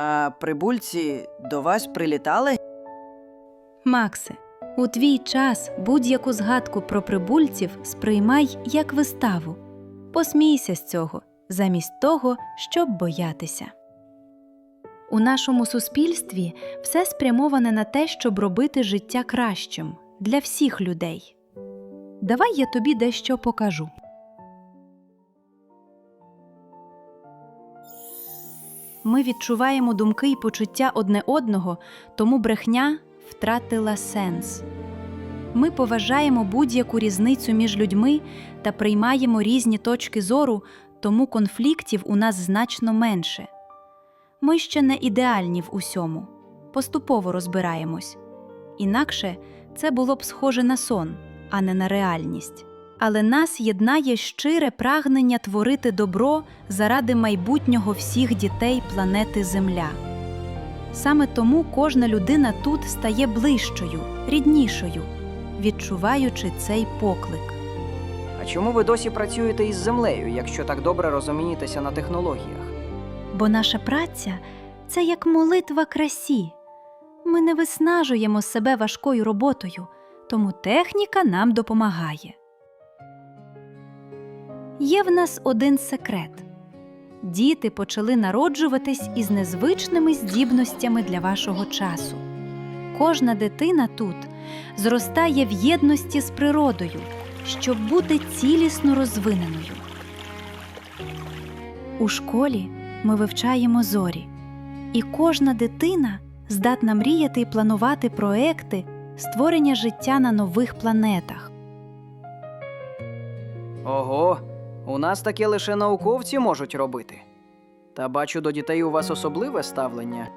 А прибульці до вас прилітали? Максе, у твій час будь-яку згадку про прибульців сприймай як виставу. Посмійся з цього, замість того, щоб боятися. У нашому суспільстві все спрямоване на те, щоб робити життя кращим для всіх людей. Давай я тобі дещо покажу. Ми відчуваємо думки і почуття одне одного, тому брехня втратила сенс. Ми поважаємо будь-яку різницю між людьми та приймаємо різні точки зору, тому конфліктів у нас значно менше. Ми ще не ідеальні в усьому, поступово розбираємось. Інакше це було б схоже на сон, а не на реальність. Але нас єднає щире прагнення творити добро заради майбутнього всіх дітей планети Земля. Саме тому кожна людина тут стає ближчою, ріднішою, відчуваючи цей поклик. А чому ви досі працюєте із землею, якщо так добре розумієтеся на технологіях? Бо наша праця це як молитва красі. Ми не виснажуємо себе важкою роботою, тому техніка нам допомагає. Є в нас один секрет. Діти почали народжуватись із незвичними здібностями для вашого часу. Кожна дитина тут зростає в єдності з природою, щоб бути цілісно розвиненою. У школі ми вивчаємо зорі, і кожна дитина здатна мріяти і планувати проекти створення життя на нових планетах. Ого, у нас таке лише науковці можуть робити. Та бачу, до дітей у вас особливе ставлення.